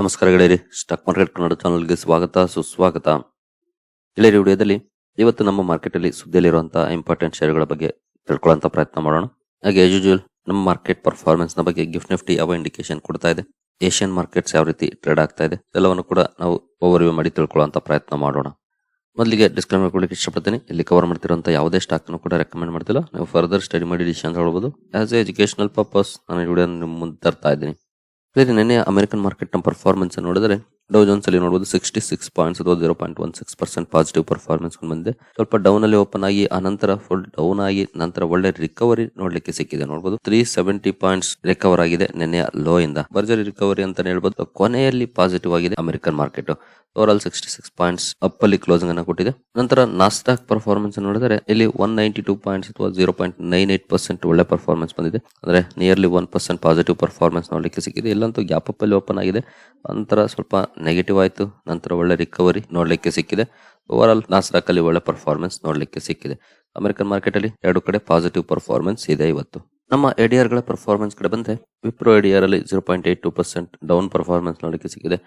ನಮಸ್ಕಾರ ಗೆಳೆಯರಿ, stock market Kannada ಚಾನಲ್ಗೆ ಸ್ವಾಗತ, ಸುಸ್ವಾಗತ. ಗೆಳೆಯರಿ, ವಿಡಿಯೋದಲ್ಲಿ ಇವತ್ತು ನಮ್ಮ ಮಾರ್ಕೆಟ್ ಅಲ್ಲಿ ಸುದ್ದಿಯಲ್ಲಿರುವಂತಹ ಇಂಪಾರ್ಟೆಂಟ್ ಶೇರ್ಗಳ ಬಗ್ಗೆ ತಿಳ್ಕೊಳ್ಳುವಂತ ಪ್ರಯತ್ನ ಮಾಡೋಣ. ಹಾಗೆ ಆಸ್ ಯೂಶುವಲ್ ನಮ್ಮ ಮಾರ್ಕೆಟ್ ಪರ್ಫಾರ್ಮೆನ್ಸ್ನ ಬಗ್ಗೆ ಗಿಫ್ಟ್ ನಿಫ್ಟಿ ಯಾವ ಇಂಡಿಕೇಶನ್ ಕೊಡ್ತಾ ಇದೆ. ಏಷ್ಯನ್ ಮಾರ್ಕೆಟ್ಸ್ ಯಾವ ರೀತಿ ಟ್ರೇಡ್ ಆಗ್ತಾ ಇದೆ, ಎಲ್ಲವನ್ನು ಕೂಡ ನಾವು ಓವರ್ ವ್ಯೂ ಮಾಡಿ ತಿಳ್ಕೊಳ್ಳುವಂತ ಪ್ರಯತ್ನ ಮಾಡೋಣ. ಮೊದಲಿಗೆ ಡಿಸ್ಕ್ಲೈಮರ್ ಕೊಡಲಿಕ್ಕೆ ಇಷ್ಟಪಡ್ತೀನಿ. ಇಲ್ಲಿ ಕವರ್ ಮಾಡ್ತಿರುವಂತ ಯಾವುದೇ ಸ್ಟಾಕ್ ಕೂಡ ರೆಕಮೆಂಡ್ ಮಾಡ್ತಿಲ್ಲ. ನೀವು ಫರ್ದರ್ ಸ್ಟಡಿ ಮಾಡಿ ಡಿಸಿಷನ್ ಹೇಳ್ಬೋದು ಆಸ್ ಎ ಎಜುಕೇಶನಲ್ ಪರ್ಪಸ್ ನಾನು ಈ ವಿಡಿಯೋ ಮುಂದೆ ತರ್ತಾ ಇದ್ದೀನಿ. ಅದೇ ನಿನ್ನೆ ಅಮೆರಿಕನ್ ಮಾರ್ಕೆಟ್ನ ಪರ್ಫಾರ್ಮೆನ್ಸ್ ನೋಡಿದ್ರೆ ಡೌ ಜೋನ್ಸ್ ಅಲ್ಲಿ ನೋಡಬಹುದು ಸಿಕ್ಸ್ಟಿ ಸಿಕ್ಸ್ ಪಾಯಿಂಟ್ಸ್ ಅಥವಾ zero point one six percent positive performance ಬಂದಿದೆ. ಸ್ವಲ್ಪ ಡೌನ್ ಅಲ್ಲಿ ಓಪನ್ ಆಗಿ ಅನಂತರ ಫುಲ್ ಡೌನ್ ಆಗಿ, ನಂತರ ಒಳ್ಳೆ ರಿಕವರಿ ನೋಡ್ಲಿಕ್ಕೆ ಸಿಕ್ಕಿದೆ. ನೋಡಬಹುದು ತ್ರೀ ಸೆವೆಂಟಿ ಪಾಯಿಂಟ್ಸ್ ರಿಕವರ್ ಆಗಿದೆ ನಿನ್ನೆ ಲೋ ಇಂದ. ಭರ್ಜರಿ ರಿಕವರಿ ಅಂತ ಹೇಳ್ಬೋದು. ಕೊನೆಯಲ್ಲಿ ಪಾಸಿಟಿವ್ ಆಗಿದೆ American market over all sixty six points up ಅಲ್ಲಿ ಕ್ಲೋಸಿಂಗ್ ಅನ್ನು ಕೊಟ್ಟಿದೆ. ನಂತರ ನಾಸ್ಟಾಕ್ ಪರ್ಫಾರ್ಮೆನ್ಸ್ ನೋಡಿದರೆ ಇಲ್ಲಿ ಒನ್ ನೈಂಟಿ ಟೂ ಪಾಯಿಂಟ್ಸ್ ಅಥವಾ zero point nine eight percent ಒಳ್ಳೆ ಪರ್ಫಾರ್ಮೆನ್ಸ್ ಬಂದಿದೆ. ಅಂದ್ರೆ nearly one percent positive performance ನೋಡಲಿಕ್ಕೆ ಸಿಕ್ಕಿದೆ. ಇಲ್ಲಂತೂ ಗ್ಯಾಪ್ ಅಪ್ ಅಲ್ಲಿ ಓಪನ್ ಆಗಿದೆ. ನಂತರ ಸ್ವಲ್ಪ ನೆಗೆಟಿವ್ ಆಯಿತು. ನಂತರ ಒಳ್ಳೆ ರಿಕವರಿ ನೋಡಲಿಕ್ಕೆ ಸಿಕ್ಕಿದೆ. ಓವರ್ ಆಲ್ ನಾಸ್ಟಾಕ್ ಅಲ್ಲಿ ಒಳ್ಳೆ ಪರ್ಫಾರ್ಮೆನ್ಸ್ ನೋಡಲಿಕ್ಕೆ ಸಿಕ್ಕಿದೆ. ಅಮೆರಿಕನ್ ಮಾರ್ಕೆಟ್ ಅಲ್ಲಿ ಎರಡು ಕಡೆ ಪಾಸಿಟಿವ್ ಪರ್ಫಾರ್ಮೆನ್ಸ್ ಇದೆ ಇವತ್ತು. ನಮ್ಮ ಎಡಿಆರ್ಗಳ ಪರ್ಫಾರ್ಮೆನ್ಸ್ ಕಡೆ ಬಂದರೆ ವಿಪ್ರೋ ಎಡಿಆರ್ ಅಲ್ಲಿ zero point eight two percent down performance ನೋಡಲಿಕ್ಕೆ ಸಿಕ್ಕಿದೆ.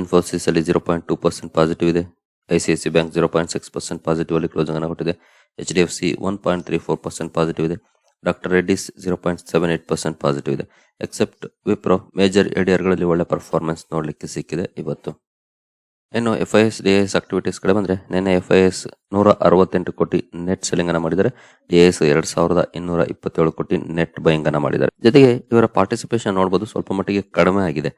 ಇನ್ಫೋಸಿಸ್ ಅಲ್ಲಿ zero point two percent positive ಇದೆ. I C I C bank zero point six percent positive ಅಲ್ಲಿ ಕ್ಲೋಸಿಂಗ್ ಅನ್ನು ಕೊಟ್ಟಿದೆ. H D F C one point three four percent positive ಇದೆ. Doctor Reddy's zero point seven eight percent positive ಇದೆ. Except Wipro major ಎಡಿಆರ್ಗಳಲ್ಲಿ ಒಳ್ಳೆ performance ನೋಡಲಿಕ್ಕೆ ಸಿಕ್ಕಿದೆ ಇವತ್ತು. ಇನ್ನು F I S D S activities ಕಡೆ ಬಂದರೆ, ನಿನ್ನೆ ಎಫ್ ಐ ಎಸ್ ನೂರ ಅರವತ್ತೆಂಟು ಕೋಟಿ ನೆಟ್ ಸೆಲ್ಲಿಂಗ್ ಅನ್ನು ಮಾಡಿದ್ದಾರೆ. ಡಿ ಎಸ್ ಎರಡು ಸಾವಿರದ ಇನ್ನೂರ ಇಪ್ಪತ್ತೇಳು ಕೋಟಿ ನೆಟ್ ಅನ್ನ ಮಾಡಿದ್ದಾರೆ. ಜೊತೆಗೆ ಇವರ ಪಾರ್ಟಿಸಿಪೇಷನ್ ನೋಡಬಹುದು ಸ್ವಲ್ಪ ಮಟ್ಟಿಗೆ ಕಡಿಮೆ ಆಗಿದೆ.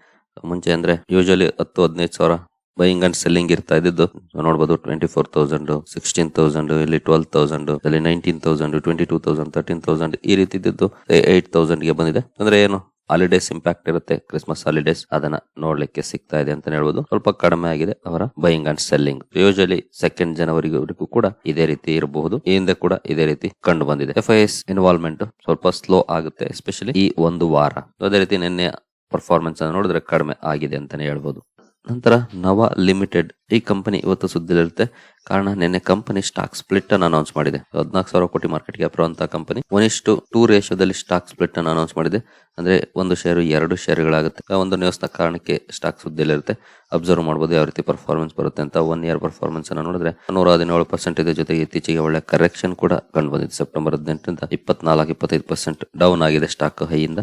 ಮುಂಚೆ ಅಂದ್ರೆ ಯೂಶಲಿ ಹತ್ತು, ಹದಿನೈದು ಸಾವಿರ ಬೈಯಿಂಗ್ ಅಂಡ್ ಸೆಲ್ಲಿಂಗ್ ಇರ್ತಾ ಇದ್ದು ನೋಡಬಹುದು twenty four thousand sixteen thousand ಇಲ್ಲಿ ಟ್ವೆಲ್ ತೌಸಂಡ್ ಅಲ್ಲಿ nineteen thousand twenty two thousand thirteen thousand ಈ ರೀತಿ ಇದ್ದು ಏಟ್ ತೌಸಂಡ್ಗೆ ಬಂದಿದೆ. ಅಂದ್ರೆ ಏನು ಹಾಲಿಡೇಸ್ ಇಂಪ್ಯಾಕ್ಟ್ ಇರುತ್ತೆ ಕ್ರಿಸ್ಮಸ್ ಹಾಲಿಡೇಸ್ ಅದನ್ನ ನೋಡ್ಲಿಕ್ಕೆ ಸಿಗ್ತಾ ಇದೆ ಅಂತ ಹೇಳ್ಬೋದು. ಸ್ವಲ್ಪ ಕಡಿಮೆ ಆಗಿದೆ ಅವರ buying and selling usually second ಜನವರಿವರೆಗೂ ಕೂಡ ಇದೇ ರೀತಿ ಇರಬಹುದು. ಈ ಹಿಂದೆ ಕೂಡ ಇದೇ ರೀತಿ ಕಂಡು ಬಂದಿದೆ. ಎಫ್ ಐ ಎಸ್ ಇನ್ವಾಲ್ವ್ಮೆಂಟ್ ಸ್ವಲ್ಪ ಸ್ಲೋ ಆಗುತ್ತೆ ಎಸ್ಪೆಷಲಿ ಈ ಒಂದು ವಾರ. ಅದೇ ರೀತಿ ನಿನ್ನೆ ಪರ್ಫಾರ್ಮೆನ್ಸ್ ಅನ್ನು ನೋಡಿದ್ರೆ ಕಡಿಮೆ ಆಗಿದೆ ಅಂತಾನೆ ಹೇಳ್ಬೋದು. ನಂತರ ನವ ಲಿಮಿಟೆಡ್, ಈ ಕಂಪನಿ ಇವತ್ತು ಸುದ್ದಿಲಿರುತ್ತೆ. ಕಾರಣ ನಿನ್ನೆ ಕಂಪನಿ ಸ್ಟಾಕ್ ಸ್ಪ್ಲಿಟ್ ಅನ್ನು ಅನೌನ್ಸ್ ಮಾಡಿದೆ. ಹದಿನಾಲ್ಕು ಸಾವಿರ ಕೋಟಿ ಮಾರ್ಕೆಟ್ ಗ್ಯಾಪ್ ಇರುವಂತಹ company one is to two ರೇಷಿಯೋದಲ್ಲಿ stock split ಅನ್ನು ಅನೌನ್ಸ್ ಮಾಡಿದೆ. ಅಂದ್ರೆ ಒಂದು ಶೇರು ಎರಡು ಶೇರ್ಗಳಾಗುತ್ತೆ ಒಂದು ನ್ಯೂಸ್ನ ಕಾರಣಕ್ಕೆ ಸ್ಟಾಕ್ ಸುದ್ದಿಲಿರುತ್ತೆ. ಅಬ್ಸರ್ವ್ ಮಾಡಬಹುದು ಯಾವ ರೀತಿ ಪರ್ಫಾರ್ಮೆನ್ಸ್ ಬರುತ್ತೆ ಅಂತ. ಒನ್ ಇಯರ್ ಪರ್ಫಾರ್ಮೆನ್ಸ್ ಅನ್ನು ನೋಡಿದ್ರೆ ನೂರ ಹದಿನೇಳು ಪರ್ಸೆಂಟ್ ಇದೆ ಜೊತೆಗೆ ಇತ್ತೀಚೆಗೆ ಒಳ್ಳೆ ಕರೆಕ್ಷನ್ ಕೂಡ ಕಂಡು ಬಂದಿದೆ. ಸೆಪ್ಟೆಂಬರ್ ಹದಿನೆಂಟರಿಂದ ಇಪ್ಪತ್ನಾಲ್ಕು, ಇಪ್ಪತ್ತೈದು ಪರ್ಸೆಂಟ್ ಡೌನ್ ಆಗಿದೆ ಸ್ಟಾಕ್ ಹೈಯಿಂದ.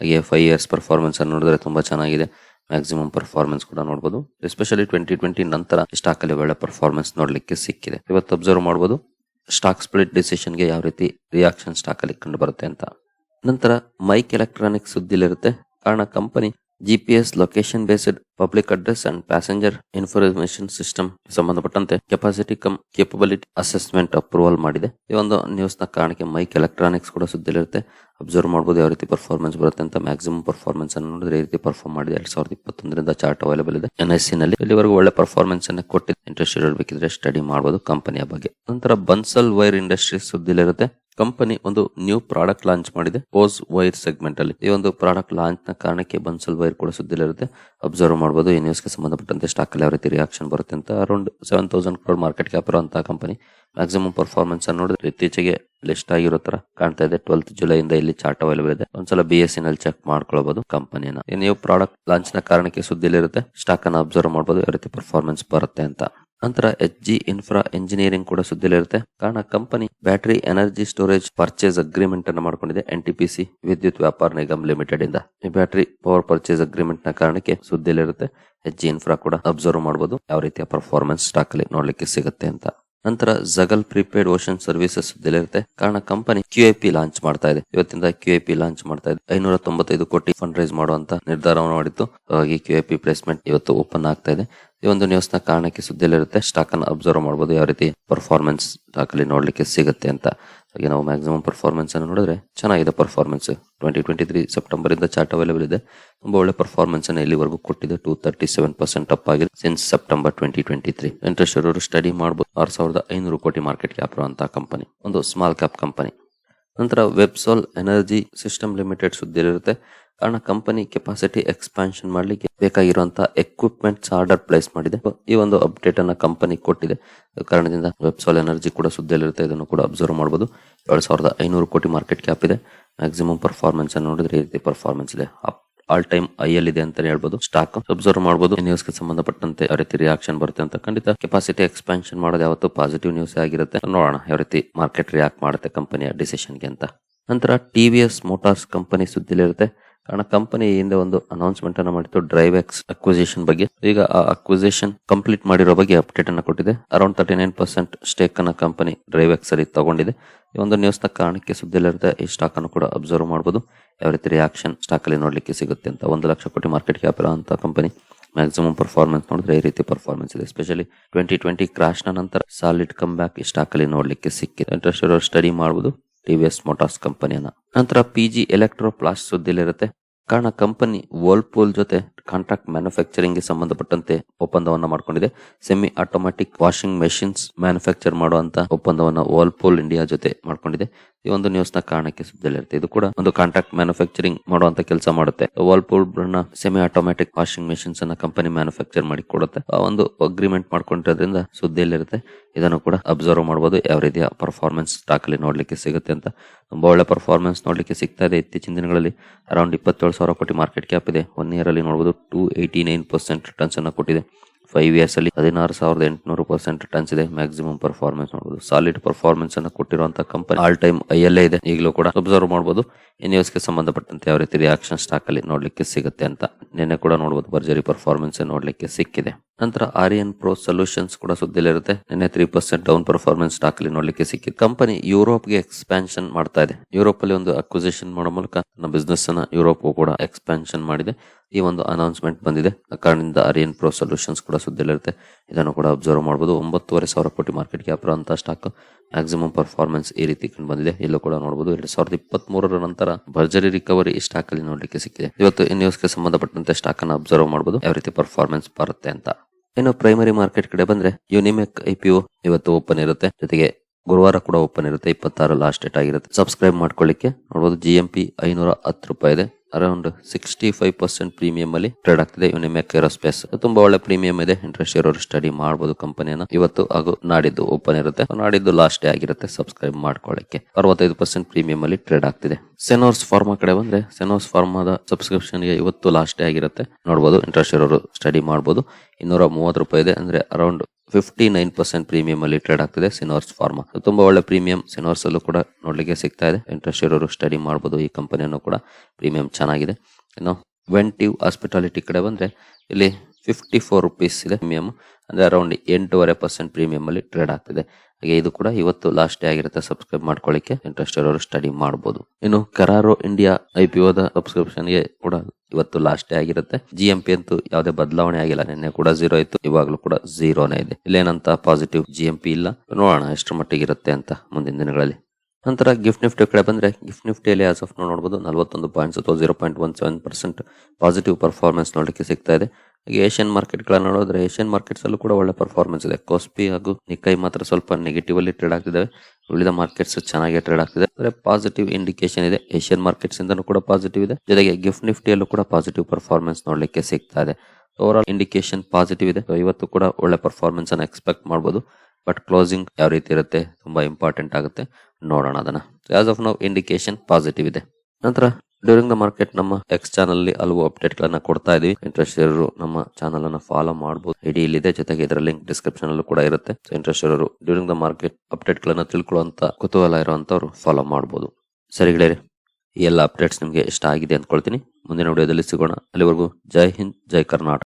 ಹಾಗೆ ಫೈವ್ ಇಯರ್ಸ್ ಪರ್ಫಾರ್ಮೆನ್ಸ್ ಅನ್ನು ನೋಡಿದ್ರೆ ತುಂಬಾ ಚೆನ್ನಾಗಿದೆ. ಮ್ಯಾಕ್ಸಿಮಮ್ ಪರ್ಫಾರ್ಮೆನ್ಸ್ ಕೂಡ ನೋಡಬಹುದು ಎಸ್ಪೆಷಲಿ ಟ್ವೆಂಟಿ ಟ್ವೆಂಟಿ ನಂತರ ಸ್ಟಾಕ್ ಅಲ್ಲಿ ಒಳ್ಳೆ ಪರ್ಫಾರ್ಮೆನ್ಸ್ ನೋಡಲಿಕ್ಕೆ ಸಿಕ್ಕಿದೆ. ಇವತ್ತು ಅಬ್ಸರ್ವ್ ಮಾಡಬಹುದು ಸ್ಟಾಕ್ ಸ್ಪ್ಲಿಟ್ ಡಿಸಿಷನ್ಗೆ ಯಾವ ರೀತಿ ರಿಯಾಕ್ಷನ್ ಸ್ಟಾಕ್ ಅಲ್ಲಿ ಕಂಡು ಬರುತ್ತೆ ಅಂತ. ನಂತರ ಮೈಕ್ ಎಲೆಕ್ಟ್ರಾನಿಕ್ ಸುದ್ದಿಲಿರುತ್ತೆ. ಕಾರಣ company G P S location based public address and passenger information system ಸಂಬಂಧಪಟ್ಟಂತೆ capacity cum capability assessment approval ಮಾಡಿದೆ. ಈ ಒಂದು ನ್ಯೂಸ್ನ ಕಾರಣಕ್ಕೆ ಮೈಕ್ ಎಲೆಕ್ಟ್ರಾನಿಕ್ಸ್ ಕೂಡ ಸುದ್ದಿಲಿರುತ್ತೆ ಅಬ್ಸರ್ವ್ ಮಾಡಬಹುದು ಯಾವ ರೀತಿ ಪರ್ಫಾರ್ಮೆನ್ಸ್ ಬರುತ್ತೆ ಅಂತ. ಮ್ಯಾಕ್ಸಿಮಮ್ ಪರ್ಫಾರ್ಮೆನ್ಸ್ ಅನ್ನು ನೋಡಿದ್ರೆ ಈ ರೀತಿ ಪರ್ಫಾರ್ಮ್ ಮಾಡಿದೆ. ಎರಡ್ ಸಾವಿರದ ಇಪ್ಪತ್ತೊಂದರಿಂದ ಚಾರ್ಟ್ ಅವೈಲೇಬಲ್ ಇದೆ. ಎನ್ ಸಿ ನಲ್ಲಿ ಇಲ್ಲಿವರೆಗೂ ಒಳ್ಳೆ ಪರ್ಫಾರ್ಮೆನ್ಸ್ ಅನ್ನು ಕೊಟ್ಟಿದೆ ಇಂಟ್ರೆಸ್ಟ್ ಇರಬೇಕಿದ್ರೆ ಸ್ಟಡಿ ಮಾಡಬಹುದು ಕಂಪನಿಯ ಬಗ್ಗೆ. ನಂತರ ಬನ್ಸಲ್ ವೈರ್ ಇಂಡಸ್ಟ್ರೀಸ್ ಸುದ್ದಿಲಿರುತ್ತೆ ಕಂಪನಿ ಒಂದು ನ್ಯೂ ಪ್ರಾಡಕ್ಟ್ ಲಾಂಚ್ ಮಾಡಿದೆ ಪೋಸ್ ವೈರ್ ಸೆಗ್ಮೆಂಟ್ ಅಲ್ಲಿ. ಈ ಒಂದು ಪ್ರಾಡಕ್ಟ್ ಲಾಂಚ್ನ ಕಾರಣಕ್ಕೆ ಬನ್ಸಲ್ ವೈರ್ ಕೂಡ ಸುದ್ದಿಲಿರುತ್ತೆ ಅಬ್ಸರ್ವ್ ಮಾಡಬಹುದು ಈ ನ್ಯೂಸ್ಗೆ ಸಂಬಂಧಪಟ್ಟಂತೆ ಸ್ಟಾಕ್ ಅಲ್ಲಿ ಯಾವ ರೀತಿ ರಿಯಾಕ್ಷನ್ ಬರುತ್ತೆ ಅಂತ. Around seven thousand crore market cap ಇರುವಂತಹ ಕಂಪನಿ ಮ್ಯಾಕ್ಸಿಮಮ್ ಪರ್ಫಾರ್ಮೆನ್ಸ್ ಅನ್ನು ನೋಡಿದ್ರೆ ಇತ್ತೀಚೆಗೆ ಲಿಸ್ಟ್ ಆಗಿರೋ ತರ ಕಾಣ್ತಾ ಇದೆ. ಟ್ವೆಲ್ತ್ ಜುಲೈ ಇಂದ ಇಲ್ಲಿ ಚಾರ್ಟ್ ಅವೈಲೇಬಲ್ ಇದೆ. ಒಂದ್ಸಲ ಬಿ ಎಸ್ನಲ್ಲಿ ಚೆಕ್ ಮಾಡ್ಕೊಳ್ಬಹುದು ಕಂಪನಿನ ನ್ಯೂ ಪ್ರಾಡಕ್ಟ್ ಲಾಂಚ್ನ ಕಾರಣಕ್ಕೆ ಸುದ್ದಿಲಿರುತ್ತೆ ಸ್ಟಾಕ್ ಅನ್ನ ಅಬ್ಸರ್ವ್ ಮಾಡಬಹುದು ಯಾವ ರೀತಿ ಪರ್ಫಾರ್ಮೆನ್ಸ್ ಬರುತ್ತೆ ಅಂತ. ನಂತರ ಎಚ್ ಜಿ ಇನ್ಫ್ರಾ ಇಂಜಿನಿಯರಿಂಗ್ ಕೂಡ ಸುದ್ದಿಲಿರುತ್ತೆ ಕಾರಣ company battery energy storage purchase agreement ಅನ್ನು ಮಾಡಿಕೊಂಡಿದೆ ಎನ್ ಟಿ ಪಿ ಸಿ ವಿದ್ಯುತ್ ವ್ಯಾಪಾರ ನಿಗಮ್ ಲಿಮಿಟೆಡ್ ಇಂದ. ಈ ಬ್ಯಾಟರಿ ಪವರ್ ಪರ್ಚೇಸ್ ಅಗ್ರಿಮೆಂಟ್ನ ಕಾರಣಕ್ಕೆ ಸುದ್ದಿಲಿರುತ್ತೆ ಎಚ್ ಜಿ ಇನ್ಫ್ರಾ ಕೂಡ ಅಬ್ಸರ್ವ್ ಮಾಡಬಹುದು ಯಾವ ರೀತಿಯ ಪರ್ಫಾರ್ಮೆನ್ಸ್ ಸ್ಟಾಕ್ ಅಲ್ಲಿ ನೋಡ್ಲಿಕ್ಕೆ ಸಿಗುತ್ತೆ ಅಂತ. ನಂತರ ಜಗಲ್ ಪ್ರಿಪೇಡ್ ಓಷನ್ ಸರ್ವಿಸಸ್ ಸುದ್ದಿಲಿರುತ್ತೆ ಕಾರಣ company Q I P launch ಮಾಡ್ತಾ ಇದೆ. ಇವತ್ತಿಂದ ಕ್ಯೂ ಐ ಪಿ ಲಾಂಚ್ ಮಾಡ್ತಾ ಇದೆ. ಐನೂರ ತೊಂಬತ್ತೈದು ಕೋಟಿ ಫಂಡ್ ರೈಸ್ ಮಾಡುವಂತ ನಿರ್ಧಾರವನ್ನು ಮಾಡಿತ್ತು. ಹಾಗಾಗಿ ಕ್ಯೂ ಐ ಪಿ ಪ್ಲೇಸ್ಮೆಂಟ್ ಇವತ್ತು ಓಪನ್ ಆಗ್ತಾ ಇದೆ. ಈ ಒಂದು ನ್ಯೂಸ್ನ ಕಾರಣಕ್ಕೆ ಸುದ್ದಿಲಿರುತ್ತೆ ಸ್ಟಾಕ್ ಅನ್ನು ಅಬ್ಸರ್ವ್ ಮಾಡಬಹುದು ಯಾವ ರೀತಿ ಪರ್ಫಾರ್ಮೆನ್ಸ್ ಸ್ಟಾಕ್ ಅಲ್ಲಿ ನೋಡ್ಲಿಕ್ಕೆ ಸಿಗುತ್ತೆ ಅಂತ. ಹಾಗೆ ನಾವು ಮ್ಯಾಕ್ಸಿಮಮ್ ಪರ್ಫಾರ್ಮೆನ್ಸ್ ಅನ್ನು ನೋಡಿದ್ರೆ ಚೆನ್ನಾಗಿದೆ performance twenty twenty three September ಇಂದ ಚಾರ್ಟ್ ಅವೈಲೇಬಲ್ ಇದೆ. ತುಂಬಾ ಒಳ್ಳೆ ಪರ್ಫಾರ್ಮೆನ್ಸ್ ಅನ್ನು ಇಲ್ಲಿವರೆಗೂ ಕೊಟ್ಟಿದೆ. Two thirty seven percent up ಆಗಿದೆ since September twenty twenty three interest ಇರೋರು ಸ್ಟಡಿ ಮಾಡಬಹುದು ಆರು ಸಾವಿರದ ಐನೂರು ಕೋಟಿ ಮಾರ್ಕೆಟ್ ಕ್ಯಾಪ್ ಅಂತ ಕಂಪನಿ ಒಂದು ಸ್ಮಾಲ್ ಕ್ಯಾಪ್ ಕಂಪನಿ ನಂತರ ವೆಬ್ಸೋಲ್ ಎನರ್ಜಿ ಸಿಸ್ಟಮ್ ಲಿಮಿಟೆಡ್ ಸುದ್ದಿಲಿರುತ್ತೆ ಕಾರಣ ಕಂಪನಿ ಕೆಪಾಸಿಟಿ ಎಕ್ಸ್ಪಾನ್ಷನ್ ಮಾಡಲಿಕ್ಕೆ ಬೇಕಾಗಿರುವಂತಹ ಎಕ್ವಿಪ್ಮೆಂಟ್ಸ್ ಆರ್ಡರ್ ಪ್ಲೇಸ್ ಮಾಡಿದೆ. ಈ ಒಂದು ಅಪ್ಡೇಟ್ ಅನ್ನ ಕಂಪನಿ ಕೊಟ್ಟಿದೆ. ಕಾರಣದಿಂದ ವೆಬ್ಸಾಲ್ ಎನರ್ಜಿ ಕೂಡ ಸುದ್ದಿಯಲ್ಲಿರುತ್ತೆ. ಇದನ್ನು ಕೂಡ ಅಬ್ಸರ್ವ್ ಮಾಡಬಹುದು ಎರಡ್ ಸಾವಿರದ ಐನೂರು ಕೋಟಿ ಮಾರ್ಕೆಟ್ ಕ್ಯಾಪ್ ಇದೆ. ಮ್ಯಾಕ್ಸಿಮಮ್ ಪರ್ಫಾರ್ಮೆನ್ಸ್ ಅನ್ನು ನೋಡಿದ್ರೆ ಈ ರೀತಿ ಪರ್ಫಾರ್ಮೆನ್ಸ್ ಇದೆ. ಆಲ್ ಟೈಮ್ ಐ ಎಲ್ ಇದೆ ಅಂತಾನೆ ಹೇಳ್ಬೋದು. ಸ್ಟಾಕ್ ಅಬ್ಸರ್ವ್ ಮಾಡಬಹುದು ನ್ಯೂಸ್ಗೆ ಸಂಬಂಧಪಟ್ಟಂತೆ ಯಾವ ರೀತಿ ರಿಯಾಕ್ಷನ್ ಬರುತ್ತೆ ಅಂತ ಖಂಡಿತ ಕೆಪಾಸಿಟಿ ಎಕ್ಸ್ಪಾನ್ಷನ್ ಮಾಡೋದು ಯಾವತ್ತು ಪಾಸಿಟಿವ್ ನ್ಯೂಸ್ ಆಗಿರುತ್ತೆ. ನೋಡೋಣ ಯಾವ ರೀತಿ ಮಾರ್ಕೆಟ್ ರಿಯಾಕ್ಟ್ ಮಾಡುತ್ತೆ ಕಂಪನಿಯ ಡಿಸಿಷನ್ಗೆ ಅಂತ. ನಂತರ T V S motors company ಸುದ್ದಿಲಿರುತ್ತೆ ಕಾರಣ ಕಂಪನಿ ಹಿಂದೆ ಒಂದು ಅನೌನ್ಸ್ಮೆಂಟ್ ಅನ್ನ ಮಾಡಿತ್ತು ಡ್ರೈವ್ ಎಕ್ಸ್ ಅಕ್ವಿಸೇಷನ್ ಬಗ್ಗೆ. ಈಗ ಆ ಅಕ್ವಿಸೇಷನ್ ಕಂಪ್ಲೀಟ್ ಮಾಡಿರೋ ಬಗ್ಗೆ ಅಪ್ಡೇಟ್ ಅನ್ನ ಕೊಟ್ಟಿದೆ. Around thirty nine percent stake ಅನ್ನ ಕಂಪನಿ ಡ್ರೈವ್ ಎಕ್ಸ್ ಅಲ್ಲಿ ತಗೊಂಡಿದೆ. ಈ ಒಂದು ನ್ಯೂಸ್ನ ಕಾರಣಕ್ಕೆ ಸುದ್ದಿಲಿರುತ್ತೆ ಈ ಸ್ಟಾಕ್ ಅನ್ನು ಕೂಡ ಅಬ್ಸರ್ವ್ ಮಾಡಬಹುದು ಯಾವ ರೀತಿ ರಿಯಾಕ್ಷನ್ ಸ್ಟಾಕ್ ಅಲ್ಲಿ ನೋಡ್ಲಿಕ್ಕೆ ಸಿಗುತ್ತೆ ಅಂತ ಒಂದು ಲಕ್ಷ ಕೋಟಿ ಮಾರ್ಕೆಟ್ ಕ್ಯಾಪ್ ಅಂತ ಕಂಪನಿ ಮ್ಯಾಕ್ಸಿಮಮ್ ಪರ್ಫಾರ್ಮೆನ್ಸ್ ನೋಡಿದ್ರೆ ಈ ರೀತಿ ಪರ್ಫಾರ್ಮೆನ್ಸ್ ಇದೆ. ಸ್ಪೆಷಲಿ ಟ್ವೆಂಟಿ ಟ್ವೆಂಟಿ ಕ್ರಾಶ್ ನಂತರ ಸಾಲಿಡ್ ಕಮ್ ಬ್ಯಾಕ್ ಈ ಸ್ಟಾಕ್ ಅಲ್ಲಿ ನೋಡ್ಲಿಕ್ಕೆ ಸಿಕ್ಕಿದೆ. ಇಂಟ್ರೆಸ್ಟ್ ಇರೋರು ಸ್ಟಡಿ ಮಾಡಬಹುದು ಟಿವಿಎಸ್ ಮೋಟಾರ್ಸ್ ಕಂಪನಿಯನ್ನ. ನಂತರ ಪಿ ಜಿ ಎಲೆಕ್ಟ್ರೋ ಪ್ಲಾಸ್ಟ್ ಸುದ್ದಿಲಿರುತ್ತೆ ಕಾರಣ ಕಂಪನಿ ವರ್ಲ್ಪೂಲ್ ಜೊತೆ ಕಾಂಟ್ರಾಕ್ಟ್ ಮ್ಯಾನುಫ್ಯಾಕ್ಚರಿಂಗ್ಗೆ ಸಂಬಂಧಪಟ್ಟಂತೆ ಒಪ್ಪಂದವನ್ನ ಮಾಡ್ಕೊಂಡಿದೆ. Semi automatic washing machines manufacture ಮಾಡುವಂತ ಒಪ್ಪಂದವನ್ನ ವರ್ಲ್ಪೂಲ್ ಇಂಡಿಯಾ ಜೊತೆ ಮಾಡ್ಕೊಂಡಿದೆ. ಈ ಒಂದು ನ್ಯೂಸ್ನ ಕಾರಣಕ್ಕೆ ಸುದ್ದಿಯಲ್ಲಿರುತ್ತೆ ಇದು ಕೂಡ ಒಂದು ಕಾಂಟ್ರಾಕ್ಟ್ ಮ್ಯಾನುಫ್ಯಾಕ್ಚರಿಂಗ್ ಮಾಡುವಂತ ಕೆಲಸ ಮಾಡುತ್ತೆ. ವಾಲ್ಪೂಲ್ನ ಸೆಮಿ ಆಟೋಮ್ಯಾಟಿಕ್ ವಾಷಿಂಗ್ ಮೆಷಿನ್ಸ್ ಅನ್ನ ಕಂಪನಿ ಮ್ಯಾನುಫ್ಯಾಕ್ಚರ್ ಮಾಡಿ ಕೊಡುತ್ತೆ. ಆ ಒಂದು ಅಗ್ರಿಮೆಂಟ್ ಮಾಡ್ಕೊಂಡಿರೋದ್ರಿಂದ ಸುದ್ದಿಯಲ್ಲಿರುತ್ತೆ ಇದನ್ನು ಕೂಡ ಅಬ್ಸರ್ವ್ ಮಾಡಬಹುದು ಯಾವ ರೀತಿಯ ಪರ್ಫಾರ್ಮೆನ್ಸ್ ಸ್ಟಾಕ್ ಅಲ್ಲಿ ನೋಡ್ಲಿಕ್ಕೆ ಸಿಗುತ್ತೆ ಅಂತ. ತುಂಬಾ ಒಳ್ಳೆ ಪರ್ಫಾರ್ಮೆನ್ಸ್ ನೋಡ್ಲಿಕ್ಕೆ ಸಿಗ್ತಾ ಇದೆ. ಇತ್ತೀಚಿನ ದಿನಗಳಲ್ಲಿ ಅರೌಂಡ್ ಇಪ್ಪತ್ತೇಳು ಸಾವಿರ ಕೋಟಿ ಮಾರ್ಕೆಟ್ ಕ್ಯಾಪ್ ಇದೆ. ಒನ್ ಇಯರ್ ಅಲ್ಲಿ ನೋಡಬಹುದು two eighty nine percent returns ಅನ್ನ ಕೊಟ್ಟಿದೆ. ಫೈವ್ ಇಯರ್ಸ್ ಅಲ್ಲಿ ಹದಿನಾರು ಸಾವಿರದ ಎಂಟುನೂರು ಪರ್ಸೆಂಟ್ ರಿಟರ್ನ್ಸ್ ಇದೆ. ಮ್ಯಾಕ್ಸಿಮಮ್ ಪರ್ಫಾರ್ಮೆನ್ಸ್ ನೋಡಬಹುದು ಸಾಲಿಡ್ ಪರ್ಫಾರ್ಮೆನ್ಸ್ ಅನ್ನು ಕೊಟ್ಟಿರುವಂತಹ ಕಂಪನಿ ಆಲ್ ಟೈಮ್ ಐಯಲ್ಲೇ ಇದೆ. ಈಗಲೂ ಕೂಡ ಅಬ್ಸರ್ವ್ ಮಾಡಬಹುದು ಈ ನ್ಯೂಸ್ಗೆ ಸಂಬಂಧಪಟ್ಟಂತೆ ಯಾವ ರೀತಿ ರಿಯಾಕ್ಷನ್ ಸ್ಟಾಕ್ ಅಲ್ಲಿ ನೋಡ್ಲಿಕ್ಕೆ ಸಿಗುತ್ತೆ ಅಂತ ನಿನ್ನೆ ಕೂಡ ನೋಡಬಹುದು ಭರ್ಜರಿ ಪರ್ಫಾರ್ಮೆನ್ಸ್ ನೋಡ್ಲಿಕ್ಕೆ ಸಿಕ್ಕಿದೆ. ನಂತರ ಆರ್ಯನ್ ಪ್ರೋ ಸೊಲ್ಯೂಷನ್ಸ್ ಕೂಡ ಸುದ್ದಿಲಿರುತ್ತೆ ನಿನ್ನೆ three percent down performance stock ಅಲ್ಲಿ ನೋಡ್ಲಿಕ್ಕೆ ಸಿಕ್ಕಿತ್ತು ಕಂಪನಿ ಯುರೋಪ್ಗೆ ಎಕ್ಸ್ಪ್ಯಾನ್ಷನ್ ಮಾಡ್ತಾ ಇದೆ. ಯುರೋಪ್ ಅಲ್ಲಿ ಒಂದು ಅಕ್ವಿಸಿಷನ್ ಮಾಡೋ ಮೂಲಕ ತನ್ನ ಬಿಸ್ನೆಸ್ ಅನ್ನ ಯುರೋಪ್ ಕೂಡ ಎಕ್ಸ್ಪಾನ್ಷನ್ ಮಾಡಿದೆ. ಈ ಒಂದು ಅನೌನ್ಸ್ಮೆಂಟ್ ಬಂದಿದೆ. ಕಾರಣದಿಂದ ಆರ್ಯನ್ ಪ್ರೋ ಸೊಲ್ಯೂಷನ್ಸ್ ಕೂಡ ಸುದ್ದಿಲಿರುತ್ತೆ ಇದನ್ನು ಕೂಡ ಅಬ್ಸರ್ವ್ ಮಾಡಬಹುದು ಒಂಬತ್ತುವರೆ ಸಾವಿರ ಕೋಟಿ ಮಾರ್ಕೆಟ್ ಕ್ಯಾಪ್ ಇರುವಂತಹ ಸ್ಟಾಕ್ ಮ್ಯಾಕ್ಸಿಮಮ್ ಪರ್ಫಾರ್ಮೆನ್ಸ್ ಈ ರೀತಿ ಕಂಡು ಬಂದಿದೆ. ಇಲ್ಲೂ ಕೂಡ ನೋಡಬಹುದು ಎರಡ್ ಸಾವಿರದ ಇಪ್ಪತ್ತ್ ಮೂರರ ನಂತರ ಭರ್ಜರಿ ರಿಕವರಿ ಈ ಸ್ಟಾಕ್ ಅಲ್ಲಿ ನೋಡ್ಲಿಕ್ಕೆ ಸಿಕ್ಕಿದೆ. ಇವತ್ತು ಈ ನ್ಯೂಸ್ಗೆ ಸಂಬಂಧಪಟ್ಟಂತೆ ಸ್ಟಾಕ್ ಅನ್ನು ಅಬ್ಸರ್ವ್ ಮಾಡಬಹುದು ಯಾವ ರೀತಿ ಪರ್ಫಾರ್ಮೆನ್ಸ್ ಬರುತ್ತೆ ಅಂತ. ಇನ್ನು ಪ್ರೈಮರಿ ಮಾರ್ಕೆಟ್ ಕಡೆ ಬಂದ್ರೆ ಯುನಿಮೆಕ್ ಐಪಿಒ ಇವತ್ತು ಓಪನ್ ಇರುತ್ತೆ. ಜೊತೆಗೆ ಗುರುವಾರ ಕೂಡ ಓಪನ್ ಇರುತ್ತೆ, ಇಪ್ಪತ್ತಾರು ಲಾಸ್ಟ್ ಡೇಟ್ ಆಗಿರುತ್ತೆ. ಸಬ್ಸ್ಕ್ರೈಬ್ ಮಾಡ್ಕೊಳ್ಳಿಕ್ಕೆ. ನೋಡಬಹುದು ಜಿ ಎಂ ಪಿ ಐನೂರ ಹತ್ತು ರೂಪಾಯಿ ಇದೆ. Around sixty five percent premium ಅಲ್ಲಿ ಟ್ರೇಡ್ ಆಗ್ತಿದೆ. ಯುನಿಮೆಕ್ ಏರೋಸ್ಪೇಸ್ ತುಂಬಾ ಒಳ್ಳೆ ಪ್ರೀಮಿಯಂ ಇದೆ. ಇಂಟ್ರೆಸ್ಟ್ ಇರೋರು ಸ್ಟಡಿ ಮಾಡಬಹುದು ಕಂಪನಿಯನ್ನ ಇವತ್ತು ಹಾಗೂ ನಾಡಿದ್ದು ಓಪನ್ ಇರುತ್ತೆ. ನಾಡಿದ್ದು ಲಾಸ್ಟ್ ಡೇ ಆಗಿರುತ್ತೆ. ಸಬ್ಸ್ಕ್ರೈಬ್ ಮಾಡ್ಕೊಳ್ಳಿಕ್ಕೆ. ಅರವತ್ತೈದು ಪರ್ಸೆಂಟ್ ಪ್ರೀಮಿಯಂ ಅಲ್ಲಿ ಟ್ರೇಡ್ ಆಗ್ತಿದೆ. ಸೆನೋರ್ಸ್ ಫಾರ್ಮಾ ಕಡೆ ಬಂದ್ರೆ ಸೆನೋರ್ಸ್ ಫಾರ್ಮಾದ ಸಬ್ಸ್ಕ್ರಿಪ್ಷನ್ಗೆ ಇವತ್ತು ಲಾಸ್ಟ್ ಡೇ ಆಗಿರುತ್ತೆ. ನೋಡಬಹುದು ಇಂಟ್ರೆಸ್ಟ್ ಇರೋರು ಸ್ಟಡಿ ಮಾಡಬಹುದು ಇನ್ನೂರ ಮೂವತ್ತು ರೂಪಾಯಿ ಇದೆ. ಅಂದ್ರೆ around fifty nine percent premium ಅಲ್ಲಿ ಟ್ರೇಡ್ ಆಗ್ತಿದೆ ಸಿನೋರ್ಸ್ ಫಾರ್ಮಾ ತುಂಬಾ ಒಳ್ಳೆ ಪ್ರೀಮಿಯಂ ಸಿನೋರ್ಸ್ ಅಲ್ಲೂ ಕೂಡ ನೋಡ್ಲಿಕ್ಕೆ ಸಿಗ್ತಾ ಇದೆ. ಇಂಟ್ರೆಸ್ಟ್ ಇರೋರು ಸ್ಟಡಿ ಮಾಡಬಹುದು ಈ ಕಂಪನಿಯನ್ನು ಕೂಡ ಪ್ರೀಮಿಯಂ ಚೆನ್ನಾಗಿದೆ. ಇನ್ನು ವೆಂಟಿವ್ ಹಾಸ್ಪಿಟಾಲಿಟಿ ಕಡೆ ಬಂದ್ರೆ, ಇಲ್ಲಿ ಫಿಫ್ಟಿ ಫೋರ್ ರುಪೀಸ್ ಇದೆ ಪ್ರೀಮಿಯಮ್ ಅಂದ್ರೆ ಅರೌಂಡ್ ಎಂಟೂವರೆ ಪರ್ಸೆಂಟ್ ಪ್ರೀಮಿಯಂ ಅಲ್ಲಿ ಟ್ರೇಡ್ ಆಗ್ತಿದೆ. ಹಾಗೆ ಇದು ಕೂಡ ಇವತ್ತು ಲಾಸ್ಟ್ ಡೇ ಆಗಿರುತ್ತೆ ಸಬ್ಸ್ಕ್ರೈಬ್ ಮಾಡ್ಕೊಳ್ಳಿಕ್ಕೆ. ಇಂಟ್ರೆಸ್ಟ್ ಇರೋರು ಸ್ಟಡಿ ಮಾಡಬಹುದು ಇನ್ನು ಕರಾರೋ ಇಂಡಿಯಾ ಐ ಪಿ ಗೆ ಕೂಡ ಇವತ್ತು ಲಾಸ್ಟ್ ಡೇ ಆಗಿರುತ್ತೆ. ಜಿ ಎಂ ಪಿ ಅಂತೂ ಯಾವುದೇ ಬದಲಾವಣೆ ಆಗಿಲ್ಲ. ನಿನ್ನೆ ಕೂಡ ಝೀರೋ ಇತ್ತು, ಇವಾಗಲೂ ಕೂಡ ಝೀರೋನೇ ಇದೆ. ಇಲ್ಲೇನಂತ ಪಾಸಿಟಿವ್ ಜಿ ಎಂ ಪಿ ಇಲ್ಲ. ನೋಡೋಣ ಎಷ್ಟು ಮಟ್ಟಿಗೆ ಇರುತ್ತೆ ಅಂತ ಮುಂದಿನ ದಿನಗಳಲ್ಲಿ. ನಂತರ ಗಿಫ್ಟ್ ನಿಫ್ಟಿ ಕಡೆ ಬಂದ್ರೆ ಗಿಫ್ಟ್ ನಿಫ್ಟಿಯಲ್ಲಿ ಆಸ್ ಆಫ್ ನೋಡಬಹುದು ನಲವತ್ತೊಂದು ಪಾಯಿಂಟ್ಸ್ ಅಥವಾ zero point one seven percent positive performance ನೋಡಲಿಕ್ಕೆ ಸಿಗ್ತಾ ಇದೆ. ಹಾಗೆ ಏಷ್ಯನ್ ಮಾರ್ಕೆಟ್ ಗಳನ್ನ ನೋಡಿದ್ರೆ ಏಷ್ಯನ್ ಮಾರ್ಕೆಟ್ಸ್ ಅಲ್ಲೂ ಕೂಡ ಒಳ್ಳೆ ಪರ್ಫಾರ್ಮೆನ್ಸ್ ಇದೆ. ಕೋಸ್ಪಿ ಹಾಗೂ ನಿಕೈ ಮಾತ್ರ ಸ್ವಲ್ಪ ನೆಗೆಟಿವ್ ಅಲ್ಲಿ ಟ್ರೇಡ್ ಆಗ್ತಿದೆ ಉಳಿದ ಮಾರ್ಕೆಟ್ಸ್ ಚೆನ್ನಾಗಿ ಟ್ರೇಡ್ ಆಗ್ತಿದೆ. ಅಂದ್ರೆ ಪಾಸಿಟಿವ್ ಇಂಡಿಕೇಶನ್ ಇದೆ. ಏಷ್ಯನ್ ಮಾರ್ಕೆಟ್ಸ್ ಇಂದನೂ ಕೂಡ ಪಾಸಿಟಿವ್ ಇದೆ. ಜೊತೆಗೆ ಗಿಫ್ಟ್ ನಿಫ್ಟಿಯಲ್ಲೂ ಕೂಡ ಪಾಸಿಟಿವ್ ಪರ್ಫಾರ್ಮೆನ್ಸ್ ನೋಡ್ಲಿಕ್ಕೆ ಸಿಗ್ತಾ ಇದೆ. ಓವರ್ ಆಲ್ ಇಂಡಿಕೇಶನ್ ಪಾಸಿಟಿವ್ ಇದೆ ಇವತ್ತು ಕೂಡ ಒಳ್ಳೆ ಪರ್ಫಾರ್ಮೆನ್ಸ್ ಅನ್ನ ಎಕ್ಸ್ಪೆಕ್ಟ್ ಮಾಡಬಹುದು ಬಟ್ ಕ್ಲೋಸಿಂಗ್ ಯಾವ ರೀತಿ ಇರುತ್ತೆ ತುಂಬಾ ಇಂಪಾರ್ಟೆಂಟ್ ಆಗುತ್ತೆ. ನೋಡೋಣ ಅದನ್ನ. As of now indication positive ಇದೆ. ನಂತರ ಡ್ಯೂರಿಂಗ್ ದ ಮಾರ್ಕೆಟ್ ನಮ್ಮ ಎಕ್ಸ್ ಚಾನಲ್ ಅಲ್ಲಿ ಹಲವು ಅಪ್ಡೇಟ್ ಗಳನ್ನ ಕೊಡ್ತಾ ಇದೀವಿ. ಇಂಟ್ರೆಸ್ಟ್ ಇರೋರು ನಮ್ಮ ಚಾನಲ್ ಅನ್ನ ಫಾಲೋ ಮಾಡಬಹುದು ಐಡಿ ಇಲ್ಲಿದೆ ಜೊತೆಗೆ ಇದರ ಲಿಂಕ್ ಡಿಸ್ಕ್ರಿಪ್ಷನ್ ಅಲ್ಲೂ ಕೂಡ ಇರುತ್ತೆ. ಇಂಟ್ರೆಸ್ಟ್ ಇರೋರು ಡ್ಯೂರಿಂಗ್ ದ ಮಾರ್ಕೆಟ್ ಅಪ್ಡೇಟ್ ಗಳನ್ನ ತಿಳ್ಕೊಳ್ಳುವಂತ ಕುತೂಹಲ ಇರುವಂತವ್ರು ಫಾಲೋ ಮಾಡಬಹುದು ಸರಿ ಗೆಳೆಯರೆ, ಈ ಎಲ್ಲ ಅಪ್ಡೇಟ್ಸ್ ನಿಮಗೆ ಇಷ್ಟ ಆಗಿದೆ ಅಂದ್ಕೊಳ್ತೀನಿ. ಮುಂದಿನ ವಿಡಿಯೋದಲ್ಲಿ ಸಿಗೋಣ. ಅಲ್ಲಿವರೆಗೂ ಜೈ ಹಿಂದ್, ಜೈ ಕರ್ನಾಟಕ.